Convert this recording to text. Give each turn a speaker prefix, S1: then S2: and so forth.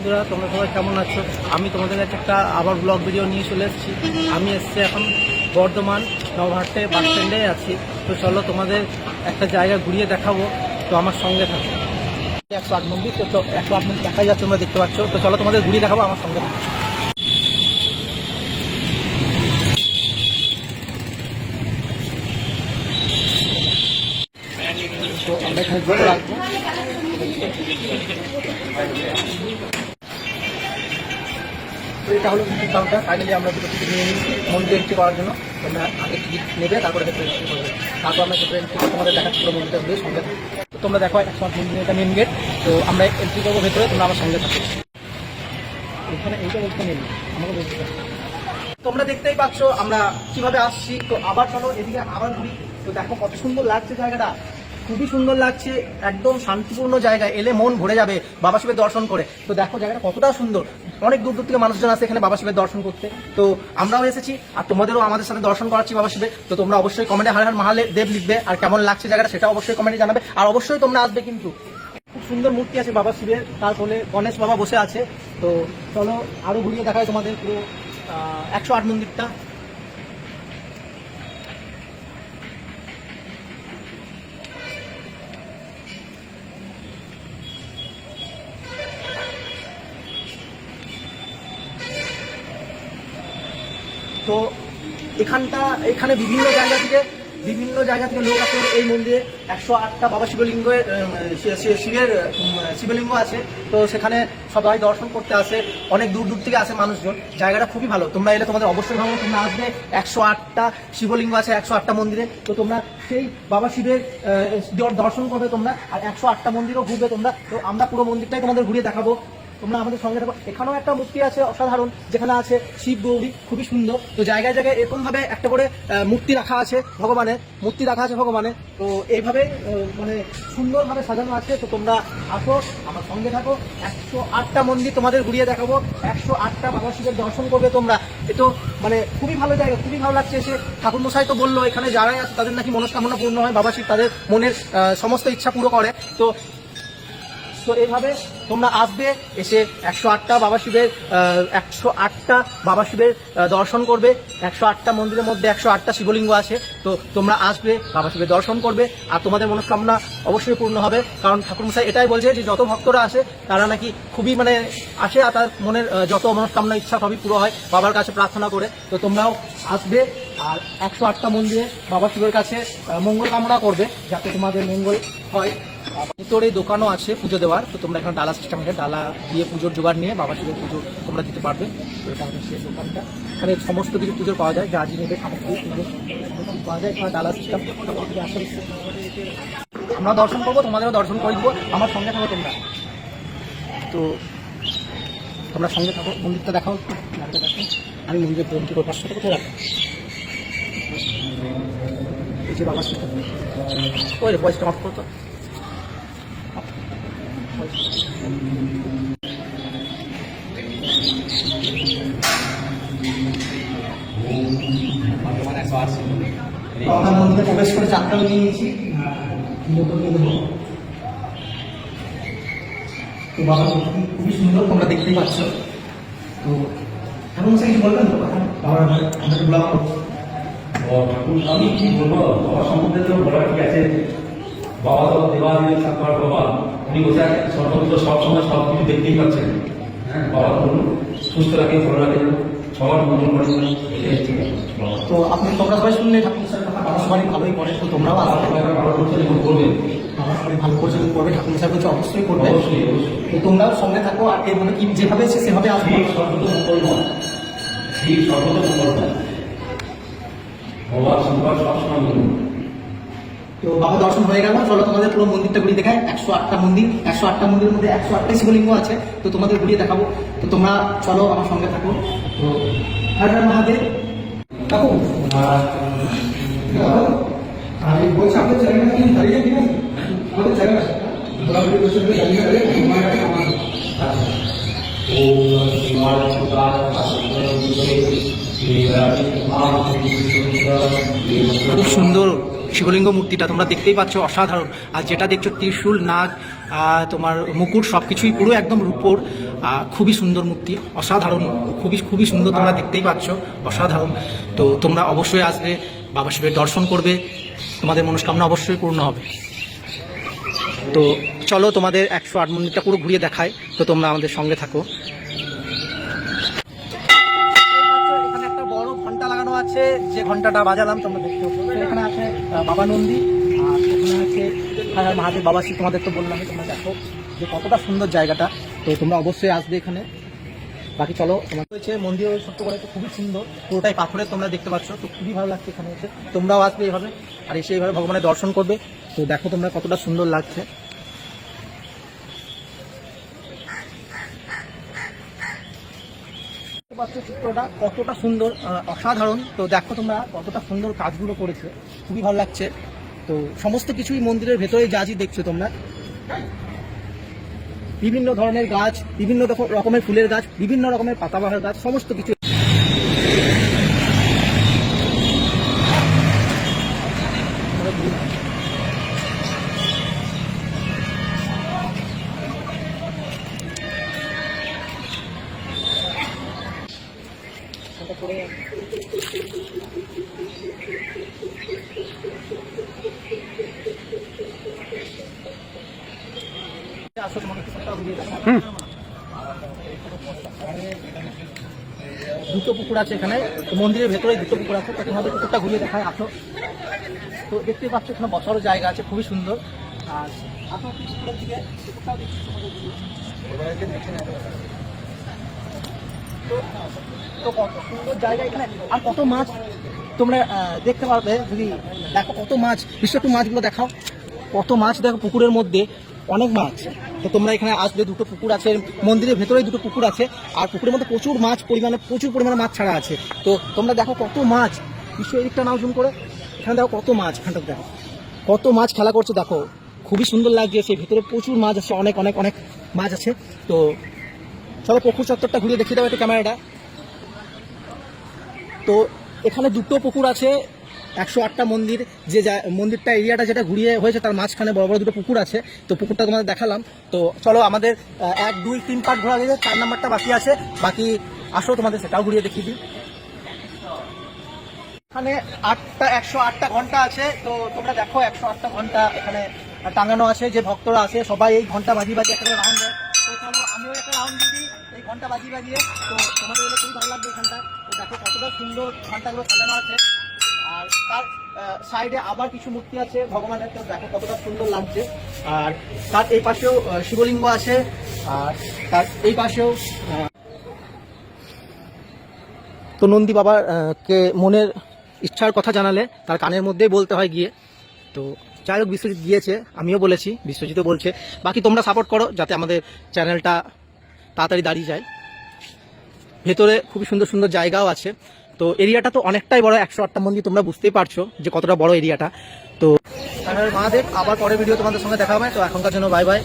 S1: বন্ধুরা, তোমরা সবাই কেমন আছো? আমি তোমাদের কাছে একটা আবার ব্লগ ভিডিও নিয়ে চলে এসেছি। আমি এসছি এখন বর্ধমান নবহাটে বাস স্ট্যান্ডে আছি। তো চলো তোমাদের একটা জায়গা ঘুরিয়ে দেখাবো। তো আমার সঙ্গে থাকো। একশো আট মন্দির তো একশো আট মন্দির দেখা যাচ্ছে, তোমরা দেখতে পাচ্ছ। তো চলো তোমাদের ঘুরিয়ে দেখাবো আমার সঙ্গে থাকো। আমরা এখানে তো এটা হলো টিকিট কাউন্টার ফাইনালি আমরা দুটো টিকিট নিয়ে নিয়েছি মন্দির এন্ট্রি করার জন্য তোমরা আগে টিকিট নেবে, তারপরে ভেতরে এন্ট্রি করবে তারপর আমরা ভেতরে এন্ট্রি তোমাদের দেখাচ্ছি পুরো মন্দিরটা ঘুরে সঙ্গে। তো তোমরা দেখো একশো আট মন্দির এটা মেন গেট তো আমরা এন্ট্রি করব ভেতরে, তোমরা আমার সঙ্গে থাকো। এখানে এইটা বলতে নেই আমাকে বলতে। তোমরা দেখতেই পাচ্ছ, আমরা কীভাবে আসছি। তো আবার চলো, এদিকে আবার ঘুরি। তো দেখো কত সুন্দর লাগছে জায়গাটা। খুবই সুন্দর লাগছে, একদম শান্তিপূর্ণ জায়গায় এলে মন ভরে যাবে বাবা শিবের দর্শন করে। তো দেখো জায়গাটা কতটা সুন্দর। অনেক দূর দূর থেকে মানুষজন আসে এখানে বাবা শিবের দর্শন করতে। তো আমরাও এসেছি, আর তোমাদেরও আমাদের সাথে দর্শন করাচ্ছি বাবা শিবে তো তোমরা অবশ্যই কমেন্টে হার হার মাহালে দেব লিখবে, আর কেমন লাগছে জায়গাটা সেটা অবশ্যই কমেন্টে জানাবে। আর অবশ্যই তোমরা আসবে কিন্তু। খুব সুন্দর মূর্তি আছে বাবা শিবের তারপরে গণেশ বাবা বসে আছে। তো চলো আরও ঘুরিয়ে দেখায় তোমাদের পুরো একশো আট মন্দিরটা। তো এখানটা, এখানে বিভিন্ন জায়গা থেকে, বিভিন্ন জায়গা থেকে লোক আসে এই মন্দিরে। একশো আটটা বাবা শিবলিঙ্গের শিবের শিবলিঙ্গ আছে। তো সেখানে সবাই দর্শন করতে আসে। অনেক দূর দূর থেকে আসে মানুষজন। জায়গাটা খুবই ভালো। তোমরা এলে তোমাদের অবশ্যই ভালো তোমরা আসবে। একশো আটটা শিবলিঙ্গ আছে, একশো আটটা মন্দিরে। তো তোমরা সেই বাবা শিবের দর্শন করবে তোমরা। আর একশো আটটা মন্দিরও ঘুরবে তোমরা। তো আমরা পুরো মন্দিরটাই তোমাদের ঘুরিয়ে দেখাবো। তোমরা আমাদের সঙ্গে থাকো। এখানেও একটা মূর্তি আছে অসাধারণ, যেখানে আছে শিব গৌরী, খুবই সুন্দর। তো জায়গায় জায়গায় এরকম ভাবে একটা করে মূর্তি রাখা আছে ভগবানের, মূর্তি রাখা আছে ভগবানের। তো এইভাবে মানে সুন্দরভাবে সাজানো আছে। তো তোমরা আসো, আমার সঙ্গে থাকো। একশো আটটা মন্দির তোমাদের ঘুরিয়ে দেখাবো। একশো আটটা বাবা শিবের দর্শন করবে তোমরা। এ তো মানে খুবই ভালো জায়গা, খুবই ভালো লাগছে এসে। ঠাকুর মশাই তো বলল, এখানে যারাই আছে তাদের নাকি মনস্কামনা পূর্ণ হয়। বাবা শিব তাদের মনের সমস্ত ইচ্ছা পুরো করে। তো তো এইভাবে তোমরা আসবে, এসে একশো আটটা বাবা শিবের একশো আটটা বাবা শিবের দর্শন করবে। একশো আটটা মন্দিরের মধ্যে একশো আটটা শিবলিঙ্গ আছে। তো তোমরা আসবে, বাবা শিবের দর্শন করবে। আর তোমাদের মনস্কামনা অবশ্যই পূর্ণ হবে। কারণ ঠাকুরমশাই এটাই বলছে যে, যত ভক্তরা আসে, তারা নাকি খুবই মানে আসে আর তার মনের যত মনস্কামনা, ইচ্ছা সবই পুরো হয় বাবার কাছে প্রার্থনা করে। তো তোমরাও আসবে আর একশো আটটা মন্দিরে বাবা শিবের কাছে মঙ্গল কামনা করবে যাতে তোমাদের মঙ্গল হয়। ভিতরে দোকানও আছে পুজো দেওয়ার, তো তোমরা এখানে ডালা সিস্টেম আছে ডালা দিয়ে পুজোর জোগাড় নিয়ে বাবা শিবের পুজো তোমরা দিতে পারবে। এটা হচ্ছে সেই দোকানটা। এখানে সমস্ত কিছু পুজোর পাওয়া যায়, যা নেবে সামগ্রী পুজো পাওয়া যায়। এখানে ডালা সিস্টেম আমরা দর্শন করব, তোমাদেরও দর্শন করে দিবো আমার সঙ্গে থাকো তোমরা। তো তোমরা সঙ্গে থাকো, মন্দিরটা দেখাও আমি মন্দিরের গ্রন্থি করব, কোথায় রাখো যে বাবা ওই পয়সাটা অফ করতো আমরা মন্দিরে প্রবেশ করে চারটাও নিয়ে নিয়েছি। তো বাবা, খুবই সুন্দর, তোমরা দেখতেই পাচ্ছ। তো এমন সে কিছু বলবেন তো? বাবা
S2: ও ঠাকুর আমি কি বলব? বাবা সম্বন্ধে তো বলার কি আছে? বাবা তো দেবাদিদেব ঠাকুর বাবা। উনি বসে আছেন সর্বত্র সবসময় সব কিছু দেখতেই পাচ্ছেন। হ্যাঁ বাবা বলুন সুস্থ রাখে ভালো রাখে সবার মঙ্গল করে।
S1: তো আপনি তোমরা সবাই শুনলে ঠাকুর স্যারের কথা বাবা সবাই ভালোই করে তো তোমরাও
S2: ভালো করছেন এবং করবেন
S1: বাবা সবাই ভালো করছে করবে ঠাকুর স্যার বলছে অবশ্যই করবে।
S2: অবশ্যই
S1: তো তোমরাও সঙ্গে থাকো আর এভাবে কি যেভাবে সেভাবে আসবে।
S2: ঠিক সর্বত মঙ্গলময় ঠিক সর্বত মঙ্গলময় বাবা সবার সবসময়
S1: তো বাবা দর্শন হয়ে গেল। চলো তোমাদের পুরো মন্দিরটা ঘুরিয়ে দেখায় একশো আটটা মন্দির। একশো আটটা মন্দিরের মধ্যে একশো আটটা শিবলিঙ্গ আছে। তো তোমাদের ঘুরিয়ে দেখাবো। তো তোমরা চলো আমার সঙ্গে থাকো। তো হর হর মহাদেব। কাকু।
S3: আমি বলছি আপনার জায়গাটা কি? দাঁড়িয়ে কি না আমাদের ঘোরাঘুরি বসে গেলে তোমার
S1: খুব সুন্দর শিবলিঙ্গ মূর্তিটা তোমরা দেখতেই পাচ্ছ, অসাধারণ। আর যেটা দেখছ, ত্রিশূল, নাগ তোমার মুকুট সব কিছুই পুরো একদম রূপোর খুবই সুন্দর মূর্তি, অসাধারণ, খুবই খুবই সুন্দর তোমরা দেখতেই পাচ্ছ, অসাধারণ। তো তোমরা অবশ্যই আসবে, বাবা শিবের দর্শন করবে, তোমাদের মনস্কামনা অবশ্যই পূর্ণ হবে। তো চলো তোমাদের একশো আট মন্দিরটা পুরো ঘুরিয়ে দেখায়, তো তোমরা আমাদের সঙ্গে থাকো এখানে একটা বড় ঘণ্টা লাগানো আছে যে ঘন্টাটা বাজালাম তোমরা দেখতে এখানে আছে বাবা নন্দী আর এখানে আছে হ্যাঁ, মহাদেব বাবা শিব তোমাদের তো বললাম তোমরা দেখো যে কতটা সুন্দর জায়গাটা। তো তোমরা অবশ্যই আসবে এখানে। বাকি চলো তোমার হয়েছে মন্দির সত্য করে খুবই সুন্দর পুরোটাই পাথরের তোমরা দেখতে পাচ্ছ। তো খুবই ভালো লাগছে এখানে এসে। তোমরাও আসবে এইভাবে আর এসে এইভাবে ভগবানের দর্শন করবে। তো দেখো তোমরা কতটা সুন্দর লাগছে দেখতে পাচ্ছ চিত্রটা কতটা সুন্দর অসাধারণ। তো দেখো তোমরা কতটা সুন্দর কাজগুলো করেছে। খুবই ভালো লাগছে। তো সমস্ত কিছুই মন্দিরের ভেতরে যা দেখছ তোমরা। বিভিন্ন ধরনের গাছ, বিভিন্ন রকম- রকমের ফুলের গাছ, বিভিন্ন রকমের পাতাবাহার গাছ, সমস্ত কিছু আসো তোমাকে কিছুটা ঘুরিয়ে দেখাবো। দুটো পুকুর আছে এখানে। মন্দিরের ভেতরে দুটো পুকুর আছে। তো তোমাদের পুকুরটা ঘুরিয়ে দেখায় আসো। তো দেখতে পাচ্ছ এখানে বসারও জায়গা আছে, খুবই সুন্দর। আর কত মাছ তোমরা দেখতে পারবে। যদি দেখো কত মাছ বিশ্ব একটু মাছগুলো দেখাও। কত মাছ দেখো পুকুরের মধ্যে। অনেক মাছ। তো তোমরা এখানে আসবে, দুটো পুকুর আছে, মন্দিরের ভেতরেই দুটো পুকুর আছে, আর পুকুরের মধ্যে প্রচুর মাছ পরিমাণে, প্রচুর পরিমাণে মাছ ছাড়া আছে। তো তোমরা দেখো কত মাছ। বিশ্ব এদিকটা নাও জুম করে। এখানে দেখো কত মাছ এখানটা দেখো। কত মাছ খেলা করছে, দেখো। খুবই সুন্দর লাগছে, সেই ভেতরে প্রচুর মাছ আছে, অনেক অনেক অনেক মাছ আছে। তো চলো পুকুর চত্বরটা ঘুরিয়ে দেখিয়ে দাও একটু ক্যামেরাটা। তো এখানে দুটো পুকুর আছে একশো আটটা মন্দির, যে মন্দিরটা এরিয়াটা যেটা ঘুরিয়ে হয়েছে, তার মাঝখানে বড় বড় দুটো পুকুর আছে। তো পুকুরটা তোমাদের দেখালাম। তো চলো আমাদের এক, দুই, তিন পার্ট ঘোরা গেছে, চার নাম্বারটা বাকি আছে। বাকি আসো তোমাদের, সেটাও ঘুরিয়ে দেখিয়ে দিই। এখানে আটটা, একশো আটটা ঘণ্টা আছে। তো তোমরা দেখো, একশো আটটা ঘণ্টা এখানে টাঙানো আছে, যে ভক্তরা আছে, সবাই এই ঘণ্টা বাজি বাজিয়ে একটা রাউন্ড দেয়। তো চলো, আমিও একটা রাউন্ড দিই, এই ঘণ্টা বাজি বাজিয়ে। তো তোমাদের খুবই ভালো লাগবে এখানটা। তো দেখো কতটা সুন্দর ঘন্টাগুলো সাজানো আছে। তার সাইডে আবার কিছু মূর্তি আছে। ভগবানের তো দেখো কতটা সুন্দর লাগছে। আর তার এই পাশেও শিবলিঙ্গ আছে। আর তার এই পাশেও তো নন্দী বাবার কে মনের ইচ্ছার কথা জানালে তার কানের মধ্যেই বলতে হয় গিয়ে। তো যাই হোক, বিশ্বজিৎ গিয়েছে, আমিও বলেছি, বিশ্বজিৎও বলছে। বাকি তোমরা সাপোর্ট করো, যাতে আমাদের চ্যানেলটা তাড়াতাড়ি দাঁড়িয়ে যায়। ভেতরে খুবই সুন্দর সুন্দর জায়গাও আছে। তো এরিয়াটা তো অনেকটাই বড়, একশো আটটা মন্দির তোমরা বুঝতেই পারছ যে কতটা বড় এরিয়াটা। তো মহাদেব, আবার পরে ভিডিও তোমাদের সঙ্গে দেখা হবে। তো এখনকার জন্য বাই বাই